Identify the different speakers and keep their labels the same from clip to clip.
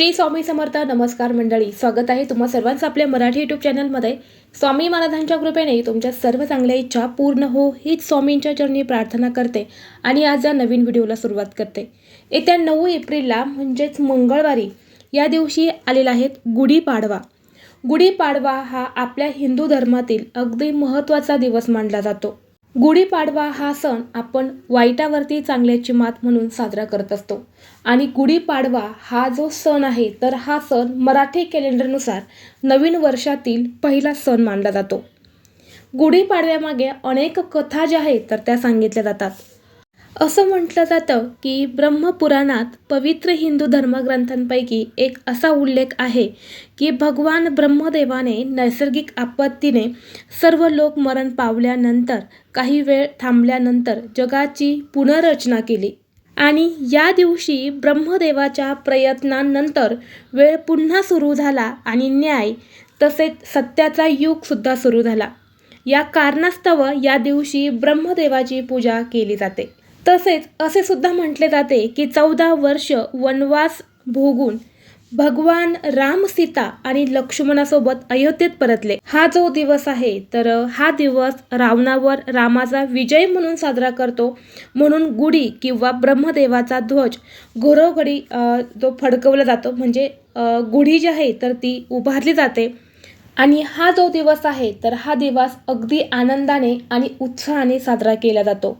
Speaker 1: श्री स्वामी समर्थ नमस्कार मंडळी स्वागत आहे तुम्हा सर्वांचं आपल्या मराठी यूट्यूब चॅनलमध्ये स्वामी महाराजांच्या कृपेने तुमच्या सर्व चांगल्या इच्छा पूर्ण हो हीच स्वामींच्या चरणी प्रार्थना करते आणि आज या नवीन व्हिडिओला सुरुवात करते. येत्या नऊ एप्रिलला म्हणजेच मंगळवारी या दिवशी आलेला आहेत गुढीपाडवा गुढीपाडवा हा आपल्या हिंदू धर्मातील अगदी महत्त्वाचा दिवस मानला जातो. गुढीपाडवा हा सण आपण वाईटावरती चांगल्याची मात म्हणून साजरा करत असतो. आणि गुढीपाडवा हा जो सण आहे तर हा सण मराठी कॅलेंडरनुसार नवीन वर्षातील पहिला सण मानला जातो. गुढीपाडव्यामागे अनेक कथा ज्या आहेत तर त्या सांगितल्या जातात. असं म्हटलं जातं की ब्रह्मपुराणात पवित्र हिंदू धर्मग्रंथांपैकी एक असा उल्लेख आहे की भगवान ब्रह्मदेवाने नैसर्गिक आपत्तीने सर्व लोक मरण पावल्यानंतर काही वेळ थांबल्यानंतर जगाची पुनर्रचना केली. आणि या दिवशी ब्रह्मदेवाच्या प्रयत्नांनंतर वेळ पुन्हा सुरू झाला आणि न्याय तसेच सत्याचा युगसुद्धा सुरू झाला. या कारणास्तव या दिवशी ब्रह्मदेवाची पूजा केली जाते. तसेच असे सुद्धा म्हटले जाते की चौदा वर्ष वनवास भोगून भगवान राम सीता आणि लक्ष्मणासोबत अयोध्येत परतले. हा जो दिवस आहे तर हा दिवस रावणावर रामाचा विजय म्हणून साजरा करतो. म्हणून गुढी किंवा ब्रह्मदेवाचा ध्वज घरोघरी जो फडकवला जातो म्हणजे गुढी जी आहे तर ती उभारली जाते. आणि हा जो दिवस आहे तर हा दिवस अगदी आनंदाने आणि उत्साहाने साजरा केला जातो.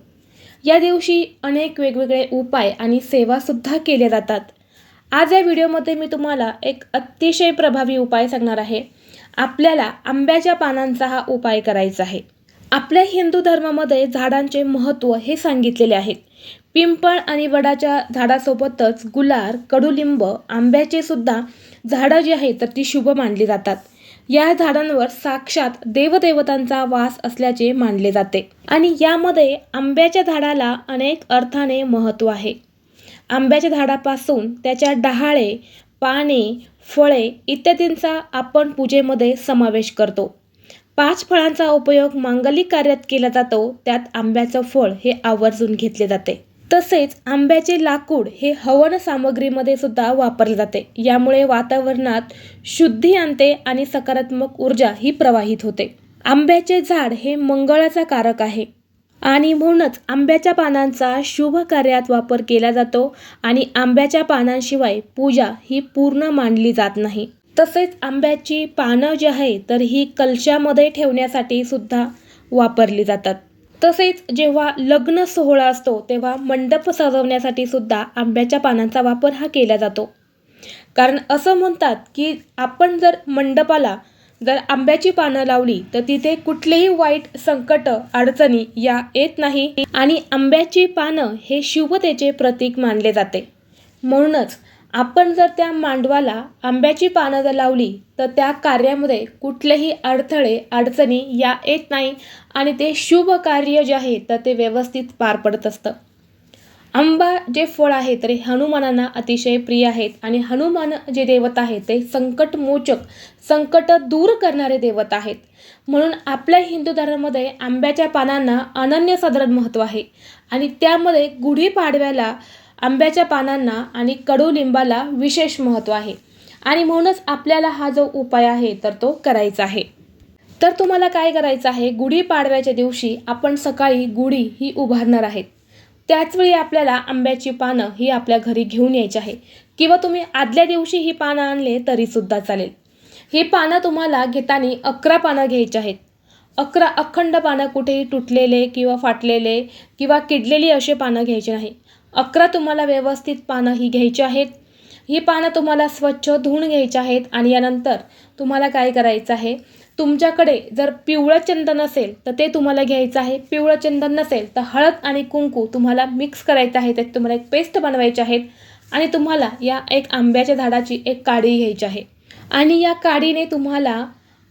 Speaker 1: या दिवशी अनेक वेगवेगळे उपाय आणि सेवासुद्धा केल्या जातात. आज या व्हिडिओमध्ये मी तुम्हाला एक अतिशय प्रभावी उपाय सांगणार आहे. आपल्याला आंब्याच्या पानांचा हा उपाय करायचा आहे. आपल्या हिंदू धर्मामध्ये झाडांचे महत्त्व हे सांगितलेले आहेत पिंपळ आणि वडाच्या झाडासोबतच गुलार कडुलिंब आंब्याचे सुद्धा झाडं जी आहेत तर ती शुभ मानली जातात. या झाडांवर साक्षात देवदेवतांचा वास असल्याचे मानले जाते. आणि यामध्ये आंब्याच्या झाडाला अनेक अर्थाने महत्त्व आहे. आंब्याच्या झाडापासून त्याच्या डहाळे पाने फळे इत्यादींचा आपण पूजेमध्ये समावेश करतो. पाच फळांचा उपयोग मांगलिक कार्यात केला जातो त्यात आंब्याचं फळ हे आवर्जून घेतले जाते. तसेच आंब्याचे लाकूड हे हवन सामग्रीमध्ये सुद्धा वापरले जाते. यामुळे वातावरणात शुद्धी आणते आणि सकारात्मक ऊर्जा ही प्रवाहित होते. आंब्याचे झाड हे मंगळाचा कारक आहे आणि म्हणूनच आंब्याच्या पानांचा शुभ कार्यात वापर केला जातो आणि आंब्याच्या पानांशिवाय पूजा ही पूर्ण मानली जात नाही. तसेच आंब्याची पानं जी आहे तर ही कलशामध्ये ठेवण्यासाठी सुद्धा वापरली जातात. तसेच जेव्हा लग्न सोहळा असतो तेव्हा मंडप सजवण्यासाठी सुद्धा आंब्याच्या पानांचा वापर हा केला जातो. कारण असं म्हणतात की आपण जर मंडपाला जर आंब्याची पानं लावली तर तिथे कुठलेही वाईट संकट अडचणी या येत नाही आणि आंब्याची पानं हे शुभतेचे प्रतीक मानले जाते. म्हणूनच आपण जर त्या मांडवाला आंब्याची पानं जर लावली तर त्या कार्यामध्ये कुठलेही अडथळे अडचणी या येत नाही आणि ते शुभ कार्य जे आहे तर ते व्यवस्थित पार पडत असतं. आंबा जे फळ आहे तर हनुमानांना अतिशय प्रिय आहेत आणि हनुमान जे देवता आहेत ते संकटमोचक संकट दूर करणारे देवता आहेत. म्हणून आपल्या हिंदू धर्मामध्ये आंब्याच्या पानांना अनन्यसाधारण महत्त्व आहे आणि त्यामध्ये गुढीपाडव्याला आंब्याच्या पानांना आणि कडुलिंबाला विशेष महत्त्व आहे. आणि म्हणूनच आपल्याला हा जो उपाय आहे तर तो करायचा आहे. तर तुम्हाला काय करायचं आहे गुढीपाडव्याच्या दिवशी आपण सकाळी गुढी ही उभारणार आहेत. त्याचवेळी आपल्याला आंब्याची पानं ही आपल्या घरी घेऊन यायची आहे. किंवा तुम्ही आदल्या दिवशी ही पानं आणले तरीसुद्धा चालेल. ही पानं तुम्हाला घेताना अकरा पानं घ्यायची आहेत. अकरा अखंड पानं कुठेही तुटलेले किंवा फाटलेले किंवा किडलेली असे पानं घ्यायचे नाही. अकरा तुम्हाला व्यवस्थित पानं ही घ्यायची आहेत. ही पानं तुम्हाला स्वच्छ धुवून घ्यायची आहेत आणि यानंतर तुम्हाला काय करायचं आहे? तुमच्याकडे जर पिवळं चंदन असेल तर ते तुम्हाला घ्यायचं आहे. पिवळं चंदन नसेल तर हळद आणि कुंकू तुम्हाला मिक्स करायचं आहे. त्यात तुम्हाला एक पेस्ट बनवायची आहेत आणि तुम्हाला या एक आंब्याच्या झाडाची एक काडी घ्यायची आहे. आणि या काडीने तुम्हाला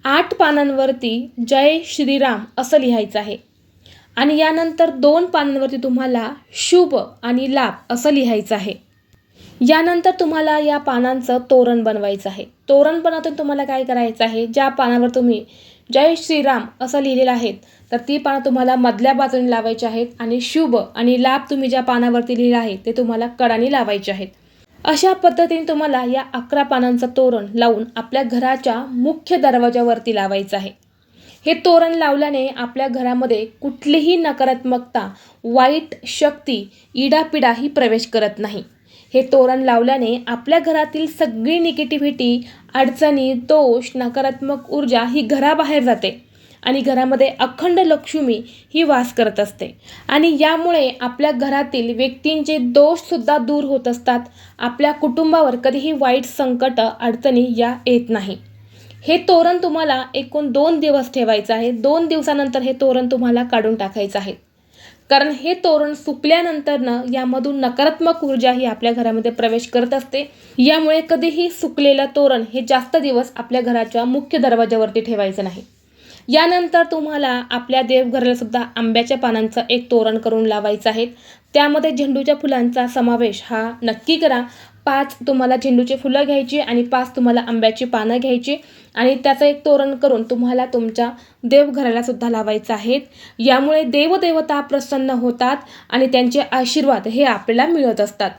Speaker 1: आठ पानांवरती जय श्रीराम असं लिहायचं आहे. आणि यानंतर दोन पानांवरती तुम्हाला शुभ आणि लाभ असं लिहायचं आहे. यानंतर तुम्हाला या पानांचं तोरण बनवायचं आहे. तोरण बनवताना तुम्हाला काय करायचं आहे? ज्या पानावर तुम्ही जय श्रीराम असं लिहिलेलं आहे तर ती पानं तुम्हाला मधल्या बाजूने लावायची आहेत आणि शुभ आणि लाभ तुम्ही ज्या पानावरती लिहिलं आहे ते तुम्हाला कडाने लावायचे आहेत. अशा पद्धतीने तुम्हाला या अकरा पानांचं तोरण लावून आपल्या घराच्या मुख्य दरवाजावरती लावायचं आहे. हे तोरण लावल्याने आपल्या घरामध्ये कुठलीही नकारात्मकता वाईट शक्ती इडापिडा ही प्रवेश करत नाही. हे तोरण लावल्याने आपल्या घरातील सगळी निगेटिव्हिटी अडचणी दोष नकारात्मक ऊर्जा ही घराबाहेर जाते आणि घरामध्ये अखंड लक्ष्मी ही वास करत असते. आणि यामुळे आपल्या घरातील व्यक्तींचे दोषसुद्धा दूर होत असतात. आपल्या कुटुंबावर कधीही वाईट संकट अडचणी या येत नाही. हे तोरण तुम्हाला एकूण दोन दिवस ठेवायचं आहे. दोन दिवसानंतर हे तोरण तुम्हाला काढून टाकायचं आहे. कारण हे तोरण सुकल्यानंतरनं यामधून नकारात्मक ऊर्जा ही आपल्या घरामध्ये प्रवेश करत असते. यामुळे कधीही सुकलेलं तोरण हे जास्त दिवस आपल्या घराच्या मुख्य दरवाजावरती ठेवायचं नाही. यानंतर तुम्हाला आपल्या देवघराला सुद्धा आंब्याच्या पानांचं एक तोरण करून लावायचं आहे. त्यामध्ये झेंडूच्या फुलांचा समावेश हा नक्की करा. पाच तुम्हाला झेंडूची फुलं घ्यायची आणि पाच तुम्हाला आंब्याची पानं घ्यायची आणि त्याचं एक तोरण करून तुम्हाला तुमच्या देवघराला सुद्धा लावायचं आहे. यामुळे देवदेवता प्रसन्न होतात आणि त्यांचे आशीर्वाद हे आपल्याला मिळत असतात.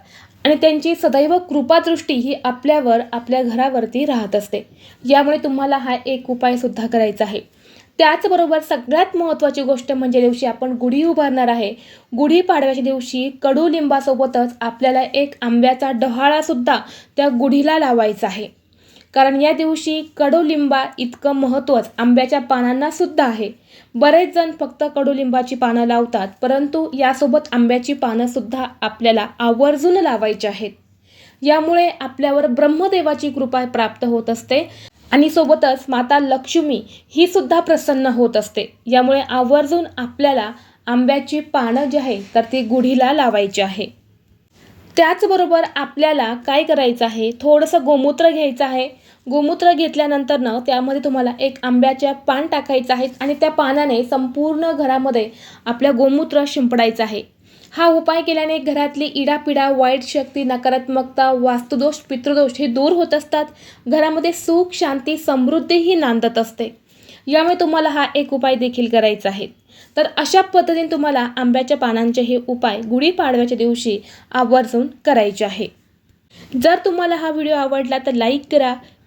Speaker 1: आणि त्यांची सदैव कृपादृष्टी ही आपल्यावर आपल्या घरावरती राहत असते. यामुळे तुम्हाला हा एक उपायसुद्धा करायचा आहे. त्याचबरोबर सगळ्यात महत्त्वाची गोष्ट म्हणजे दिवशी आपण गुढी उभारणार आहे. गुढीपाडव्याच्या दिवशी कडुलिंबासोबतच आपल्याला एक आंब्याचा डहाळासुद्धा त्या गुढीला लावायचा आहे. कारण या दिवशी कडुलिंबा इतकं महत्त्वच आंब्याच्या पानांना सुद्धा आहे. बरेच जण फक्त कडुलिंबाची पानं लावतात परंतु यासोबत आंब्याची पानंसुद्धा आपल्याला आवर्जून लावायची आहेत. यामुळे आपल्यावर ब्रह्मदेवाची कृपा प्राप्त होत असते. आणि सोबतच माता लक्ष्मी ही सुद्धा प्रसन्न होत असते. यामुळे आवर्जून आपल्याला आंब्याची पानं जी आहे तर ती गुढीला लावायची आहे. त्याचबरोबर आपल्याला काय करायचं आहे? थोडंसं गोमूत्र घ्यायचं आहे. गोमूत्र घेतल्यानंतरनं त्यामध्ये तुम्हाला एक आंब्याच्या पान टाकायचं आहे आणि त्या पानाने संपूर्ण घरामध्ये आपल्या गोमूत्र शिंपडायचं आहे. हा उपाय केल्याने घरातली इडापिडा वाईट शक्ती नकारात्मकता वास्तुदोष पितृदोष हे दूर होत असतात. घरामध्ये सुख शांती समृद्धीही नांदत असते. यामुळे तुम्हाला हा एक उपाय देखील करायचा आहे. तर अशा पद्धतीने तुम्हाला आंब्याच्या पानांचे हे उपाय गुढीपाडव्याच्या दिवशी आवर्जून करायचे आहे. जर तुम्हाला हा व्हिडिओ आवडला तर लाईक करा